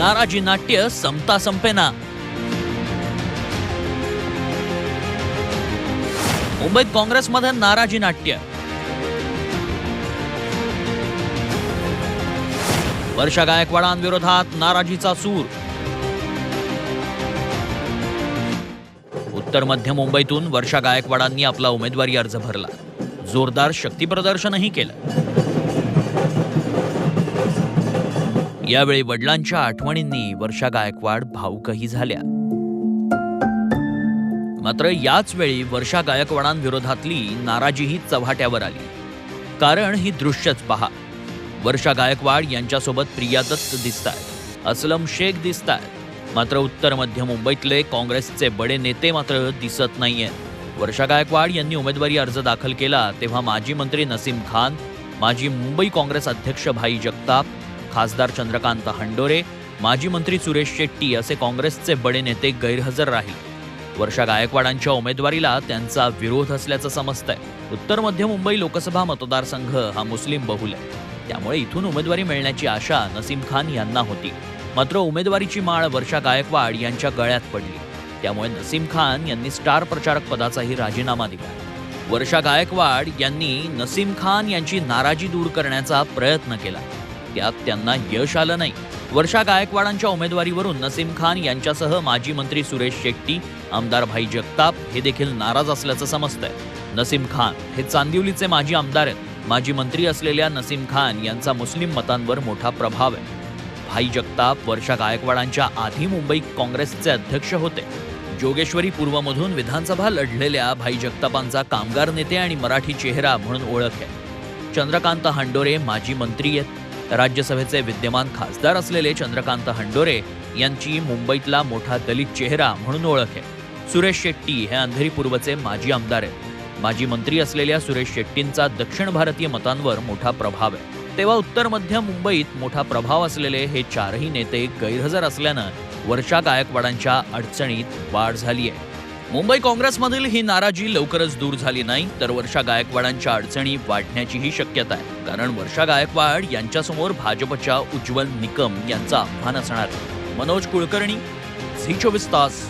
नाराजी नाट्य संपता संपेना. मुंबईत काँग्रेसमध्ये नाराजी नाट्य. वर्षा गायकवाडांविरोधात नाराजीचा सूर. उत्तर मध्य मुंबईतून वर्षा गायकवाडांनी आपला उमेदवारी अर्ज भरला. जोरदार शक्तीप्रदर्शनही केलं. यावेळी वडिलांच्या आठवणींनी वर्षा गायकवाड भावुकही झाल्या. मात्र याच वेळी वर्षा गायकवाडांविरोधातली नाराजीही चव्हाट्यावर आली. कारण ही दृश्यच पहा. वर्षा गायकवाड यांच्यासोबत प्रिया दत्त दिसतायत असलम शेख दिसतायत. मात्र उत्तर मध्य मुंबईतले काँग्रेसचे बडे नेते मात्र दिसत नाहीयेत. वर्षा गायकवाड यांनी उमेदवारी अर्ज दाखल केला तेव्हा माजी मंत्री नसीम खान माजी मुंबई काँग्रेस अध्यक्ष भाई जगताप खासदार चंद्रकांत हंडोरे माजी मंत्री सुरेश शेट्टी असे काँग्रेसचे बडे नेते गैरहजर राहिले. वर्षा गायकवाडांच्या उमेदवारीला त्यांचा विरोध असल्याचं समजतंय. उत्तर मध्य मुंबई लोकसभा मतदारसंघ हा मुस्लिम बहुल आहे. त्यामुळे इथून उमेदवारी मिळण्याची आशा नसीम खान यांना होती. मात्र उमेदवारीची माळ वर्षा गायकवाड यांच्या गळ्यात पडली. त्यामुळे नसीम खान यांनी स्टार प्रचारक पदाचाही राजीनामा दिला. वर्षा गायकवाड यांनी नसीम खान यांची नाराजी दूर करण्याचा प्रयत्न केला. त्यात त्यांना यश आलं नाही. वर्षा गायकवाडांच्या उमेदवारीवरून नसीम खान यांच्यासह माजी मंत्री सुरेश शेट्टी आमदार भाई जगताप हे देखील नाराज असल्याचं समजतंय. नसीम खान हे चांदिवलीचे माजी आमदार आहेत. माजी मंत्री असलेल्या नसीम खान यांचा मुस्लिम मतांवर मोठा प्रभाव आहे. भाई जगताप वर्षा गायकवाडांच्या आधी मुंबई काँग्रेसचे अध्यक्ष होते. जोगेश्वरी पूर्वमधून विधानसभा लढलेल्या भाई जगतापांचा कामगार नेते आणि मराठी चेहरा म्हणून ओळख आहे. चंद्रकांत हांडोरे माजी मंत्री आहेत. राज्यसभेचे विद्यमान खासदार असलेले चंद्रकांत हंडोरे यांची मुंबईतला मोठा दलित चेहरा म्हणून ओळख आहे. सुरेश शेट्टी हे अंधेरी पूर्वचे माजी आमदार आहेत. माजी मंत्री असलेल्या सुरेश शेट्टींचा दक्षिण भारतीय मतांवर मोठा प्रभाव आहे. तेव्हा उत्तर मध्य मुंबईत मोठा प्रभाव असलेले हे चारही नेते गैरहजर असल्यानं वर्षा गायकवाडांच्या अडचणीत वाढ झाली आहे. मुंबई काँग्रेसमधील ही नाराजी लवकरच दूर झाली नाही तर वर्षा गायकवाडांच्या अडचणी वाढण्याचीही शक्यता आहे. कारण वर्षा गायकवाड यांच्यासमोर भाजपच्या उज्ज्वल निकम यांचं आव्हान असणार मनोज कुलकर्णी झी चोवीस तास